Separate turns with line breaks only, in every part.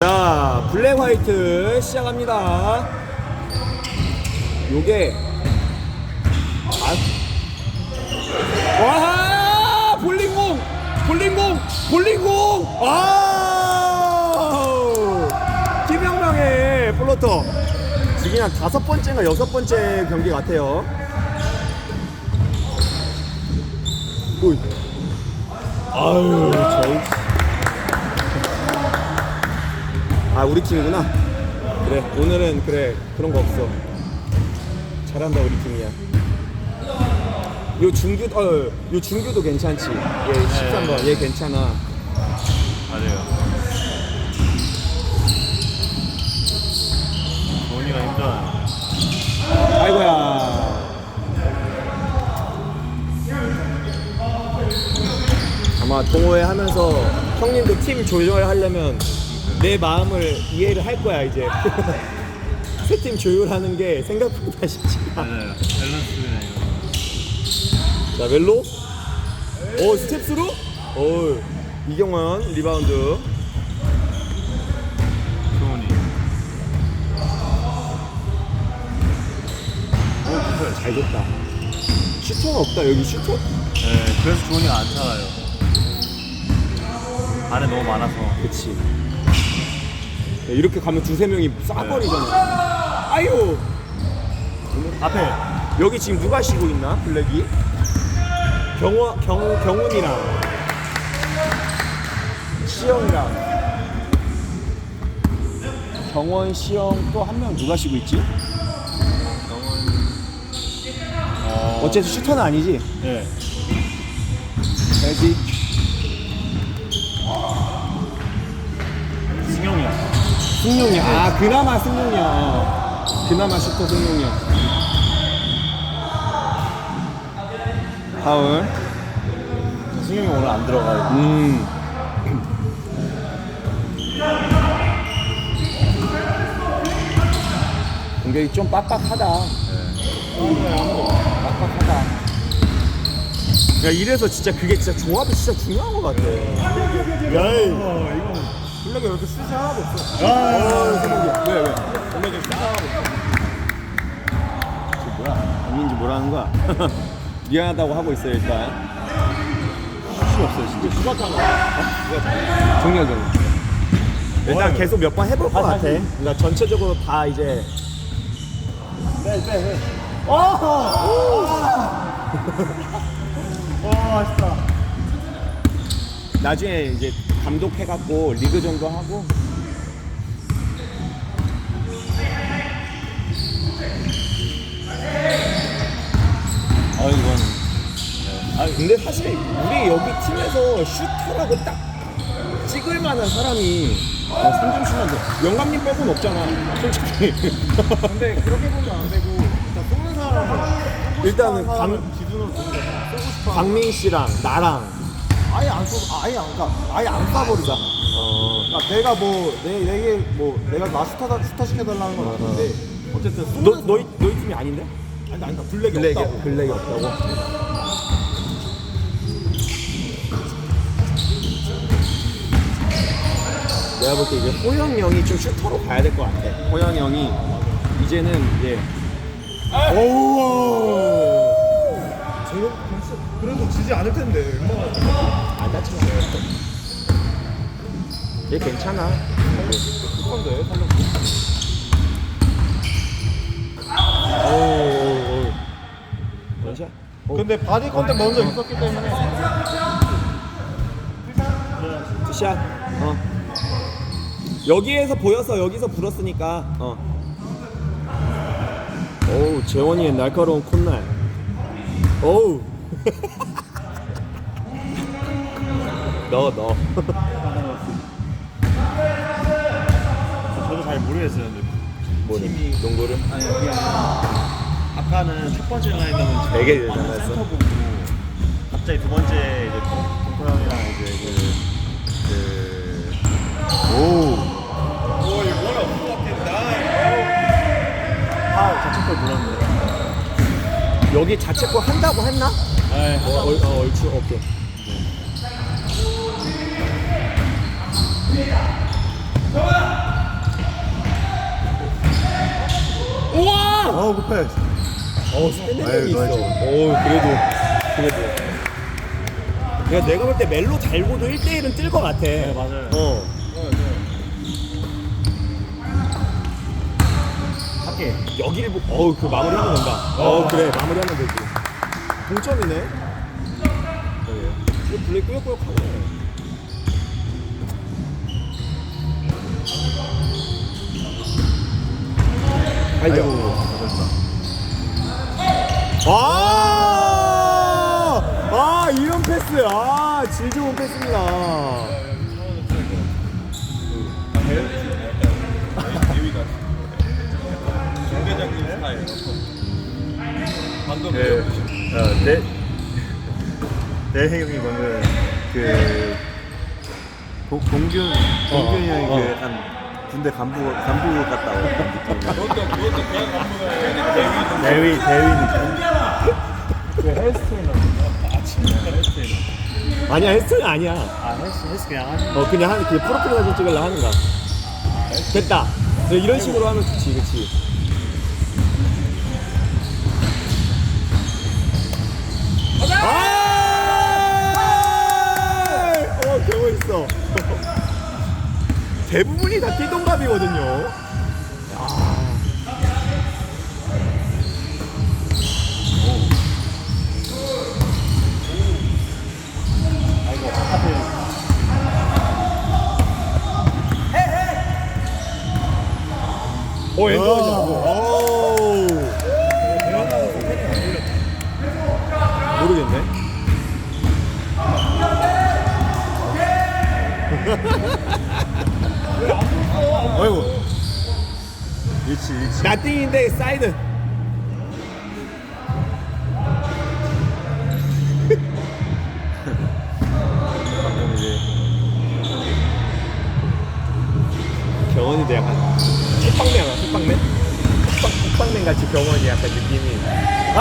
자, 블랙 화이트 시작합니다. 요게 아, 와 볼링공! 볼링공! 볼링공! 아! 김영명의 플로터. 지금 한 다섯 번째인가 여섯 번째 경기 같아요. 오이. 아유 저 아 우리 팀이구나. 그래 오늘은 그래 그런 거 없어. 잘한다 우리 팀이야. 요 중규 어요 중규도 괜찮지? 얘 13번 얘 괜찮아.
맞아요. 도니가 힘들어요.
아이고야. 아마 동호회 하면서 형님도 팀 조절하려면 내 마음을 이해를 할 거야 이제 세 팀 조율하는 게 생각보다 쉽지 않아
맞아요. 밸런스네 이거.
자 멜로 오 스텝스로 오 이경원 리바운드
도니.
오잘 줬다 슈터는 없다 여기 슈터
네, 그래서 도니가 안 차가요. 안에 너무 많아서.
그치 야, 이렇게 가면 두세 명이 싸버리잖아 아유.
앞에
여기 지금 누가 쉬고 있나? 블랙이? 경원 경 경훈이랑. 시영이랑. 경원 시영 또 한 명 누가 쉬고 있지?
어,
어쨌든 슈터는 아니지?
네.
돼지
승용이 형.
승용이 아 그나마 승용이야. 그나마 슈터 승용이야. 파울.
승용이 오늘 안 들어가요.
음. 공격이 좀 빡빡하다. 빡빡하다. 야 이래서 진짜 그게 진짜 조합이 진짜 중요한 것 같아. 야이 블랙이 왜 이렇게 슛이 하나도 없어. 어, 선배님. 왜 왜? 블랙이 슛 하나도 없어. 저 뭐야? 아닌지 뭐라는 거야? 미안하다고 하고 있어요 일단. 슛이 없어요 진짜 슛 정리하자 일단 계속 몇 번 해볼 것 같아. 그러니까 전체적으로 다 이제.
빼 빼 빼.
나중에 이제 감독해갖고 리그 정도 하고.
아 이건.
아 근데 사실 우리 여기 팀에서 슈터라고 딱 찍을 만한 사람이 어, 3점 슛한데 영감님 빼고는 없잖아 솔직히.
근데 그렇게 보면 안 되고 일단 쏘는 사람은
일단은 강,
기준으로 싶어. 하는
강민 씨랑 나랑
아예 안 쏘, 아예 안, 그러니까 아예 안 쏴버리자.
어,
그러니까 내가 뭐 내 내게 뭐 내가 나 스타 스타 시켜달라는 건 아닌데 어쨌든
너, 너희, 너희 팀이 아닌데?
아니 아니 블랙이,
블랙이,
없다고.
블랙이 없다고? 내가 볼 때 이제 호영 형이 좀 슈터로 가야 될 것 같아. 호영 형이 이제는 이제 오우
저런 그래도 지지 않을 텐데 얼마나
안 다치면 얘 괜찮아.
건데 살려.
오오오 원샷. 오,
근데 바디 컨택 먼저 있었기 때문에
굿샷. 어. 여기에서 보여서 여기서 불었으니까. 어. 오우 재원이의 날카로운 콧날. 오우. 넣어 넣어.
저도 잘 모르겠어요. 근데
뭐를? 농구를?
아니 그게 아니라 아까는 첫 번째 라인은
되게.
센터 보고 갑자기 두 번째 이제 동코 형이랑 이제 그, 그 오. 아, 자책골 불렀는데.
여기 자체거 한다고 했나?
네.
어, 얼, 어 얼추 오케이.
아, 어, 굿패스.
어, 스탠딩이
아유,
있어. 어, 그래도, 그래도. 야, 내가 볼 때 멜로 달고도 1대1은 뜰 것 같아. 네,
맞아요.
어.
할게.
여기를 보, 어우, 그 마무리하면 된다. 어, 그래, 마무리하면 되지. 동점이네. 이거 블레이 꾸역꾸역 하네.
아이고.
아이고.
잘했다.
아! 아, 이런 패스. 아, 질 좋은 패스입니다.
그, 어, 내, 내 생각이 방금 그 고, 공균 공균이 형이
어.
그 약간 군대 간부 간부 갔다 온 느낌. 대위 대위 느낌.
아니야, 헬스는 아니야.
아 헬스 헬스 그냥 하는.
어, 그냥 한, 그 프로필 사진 찍으려 하는 거야. 됐다. 네, 이런 식으로 하면 좋지, 그치. 아! 어, 되고 있어. 대부분이 다 띠동갑이거든요.
아이고 하필.
오, 엔더이다. 오.
일치 일치.
나띵인데 사이드.
방금 이제
경원이도 약간 콧방맨 알아? 콧방맨? 콧방, 콧방맨 같이 경원이 약간 느낌이. 아!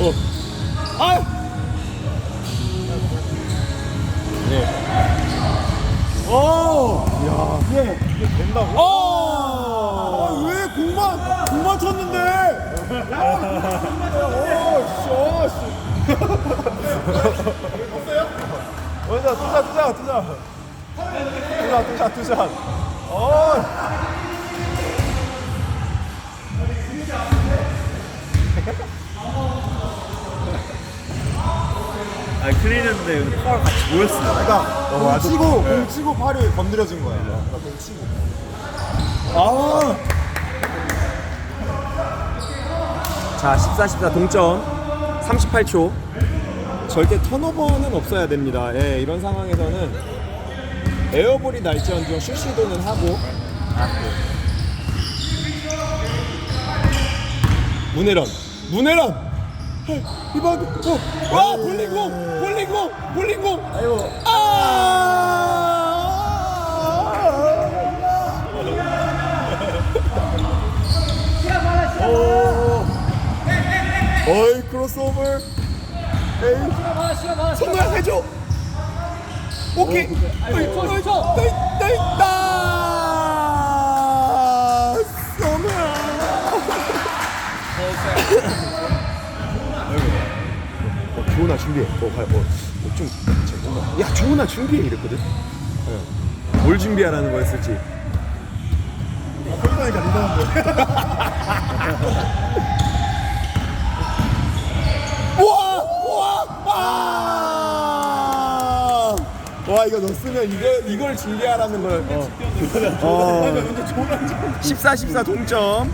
어. 아! 네. 오! 야.
예, 이게 된다고?
오!
아, 왜 공만 공만 쳤는데? 어, 씨, 씨. 어디다 투자 투자 투자 투자 투자 투자. 어.
아 클린했는데 파울 같이 모였어.
그러니까 공 치고 공 치고 팔이 건드려진 거야. 그러니까 공 치고. 아.
자, 14, 14 동점. 38초. 절대 턴오버는 없어야 됩니다. 예, 이런 상황에서는 에어볼이 날지언정 슛 시도는 하고 문해런 문해런 이번 어, 와 볼링공 볼링공 볼링공.
아이고.
오. 어이 크로스오버. 에이. 성우야 해줘. 오케이. 어이 어이 어이 어, 조은아 준비해 어, 가, 어, 어, 좀 뭔가 야 조은아 준비해 이랬거든 어. 뭘 준비하라는 거였을지
그러니까 리더인데.
우와! 우와! 아! 와 이거 넣었으면 이거 이걸 준비하라는 걸. 어. 어. 14 14 동점.